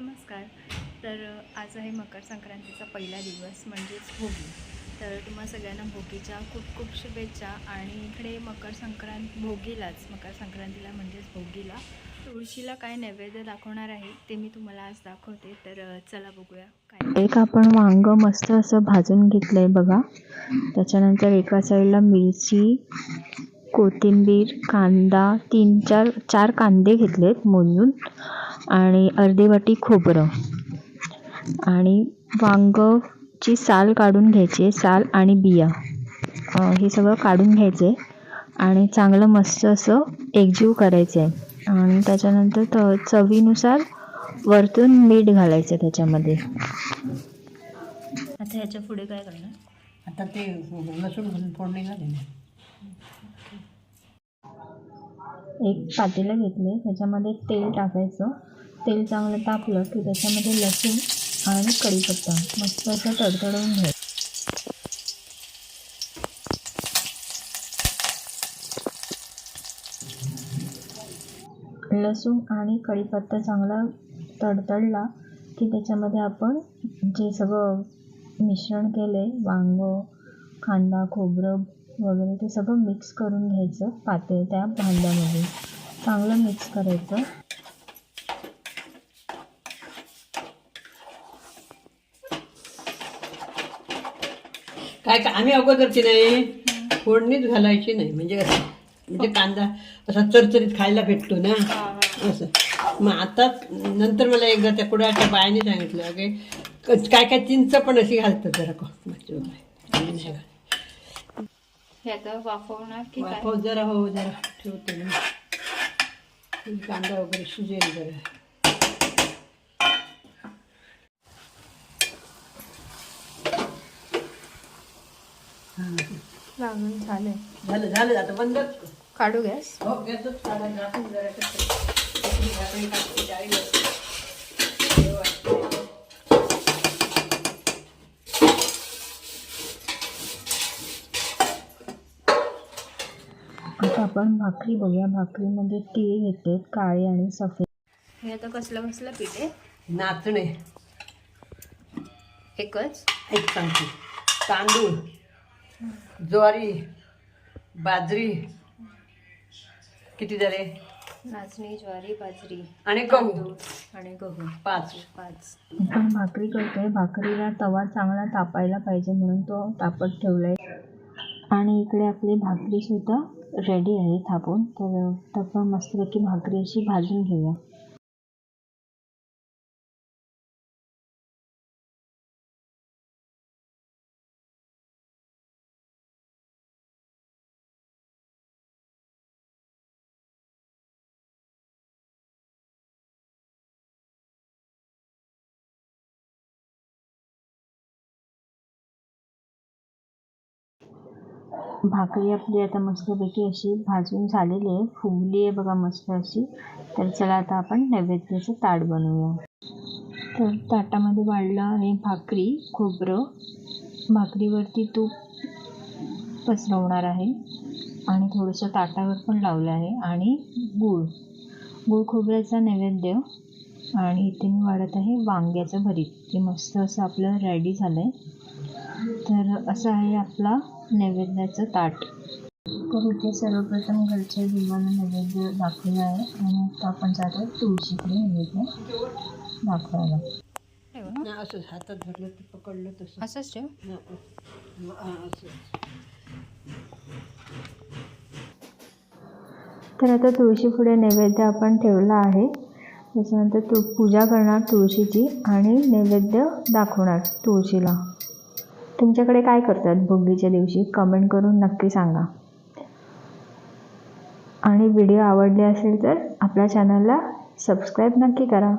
नमस्कार. तर आज आहे मकर संक्रांतीचा पहिला दिवस म्हणजेच भोगी. तर तुम्हा सगळ्यांना भोगीच्या खूप खूप शुभेच्छा आणि इकडे मकर संक्रांत भोगीलाच मकर संक्रांतीला म्हणजेच भोगीला. तुळशीला काय नैवेद्य दाखवणार आहे ते मी तुम्हाला आज दाखवते. तर चला बघूया काय एक आपण वांग मस्त असं भाजून घेतलंय बघा. त्याच्यानंतर एका साईडला मिरची कोथिंबीर कांदा तीन चार चार कांदे घेतलेत मोजून. आणि अर्धी वाटी खोबरं. आणि वांगची साल काढून घ्यायची आहे साल आणि बिया. हे सगळं काढून घ्यायचं आहे आणि चांगलं मस्त असं एकजीव करायचं आहे आणि त्याच्यानंतर त चवीनुसार वरतून मीठ घालायचं त्याच्यामध्ये. आता ह्याच्या पुढे काय करणार? आता ते लसूण घालून फोडणी घालेन एक पातेलं घेतले त्याच्यामध्ये तेल टाकायचं. तेल चांगलं तापलं की त्याच्यामध्ये लसूण आणि कढीपत्ता मस्त असं तडतडवून घ्यायचं. लसूण आणि कढीपत्ता चांगला तडतडला की त्याच्यामध्ये आपण जे सगळं मिश्रण केलं आहे वांगं कांदा खोबरं वगैरे ते सगळं मिक्स करून घ्यायचं पाते त्या भांड्यामध्ये. चांगलं मिक्स करायचं. काय काय आम्ही अगोदरची नाही. फोडणीच घालायची नाही. म्हणजे कसं? म्हणजे कांदा असा चरचरीत खायला भेटतो ना. असं. मग आता नंतर मला एकदा त्या कुडाच्या बायाने सांगितलं की काय काय चिंच पण अशी घालतात जरा को- मच्छी वगैरे. आम्ही नाही घालत. हे आता वाफवणार की काय? वाफव जरा हो जरा. ठेवते ना कांदा वगैरे शिजेल जरा. लागून झाले. झालं झालं. आता बंदच कर. काढू गॅस? हो गॅसच आपण जरा आता आपण भाकरी बघूया. भाकरीमध्ये तीळ घेतलेत काळे आणि सफेद. हे आता कसलं कसलं पीठ आहे? नाचणे. एकच. एक सांगते. तांदूळ. ज्वारी. बाजरी. किती झाले? नाचणी ज्वारी बाजरी. आणि गहू. आणि गहू. पाच. पाच. आपण भाकरी करतोय. भाकरीला तवा चांगला तापायला पाहिजे म्हणून तो तापत ठेवलाय. आणि इकडे आपली भाकरी सुद्धा रेडी आहे थापून. तर आपण मस्तपैकी भाकरी अशी भाजून घेऊया. भाकरी आपली आता मस्तपैकी अशी भाजून झालेली आहे. फुगली आहे बघा मस्त अशी. तर चला आता आपण नैवेद्याचं ताट बनवूया. तर ताटामध्ये वाढलं आहे भाकरी खोबरं. भाकरीवरती तूप पसरवणार आहे. आणि थोडंसं ताटावर पण लावलं आहे. आणि गूळ. गूळ खोबऱ्याचा नैवेद्य. आणि इथे मी वाढत आहे वांग्याचं भरीत. ते मस्त असं आपलं रेडी झालं आहे तर असं आहे आपला नैवेद्याचं ताट. तर इथे सर्वप्रथम घरच्या देवाला नैवेद्य दाखवला आहे आणि आता आपण जातो तुळशीकडे नैवेद्य दाखवायला. ठेवू ना ना असं हातात धरलं ते पकडलं तसं. असंच ठेव. हा, तर आता तुळशीपुढे नैवेद्य आपण ठेवला आहे. त्याच्यानंतर तू पूजा करणार तुळशीची आणि नैवेद्य दाखवणार तुळशीला. तुमच्याकडे काय करतात भोगीच्या दिवशी? कमेंट करून नक्की सांगा. आणि व्हिडिओ आवडले असेल तर आपल्या चॅनलला सबस्क्राईब नक्की करा.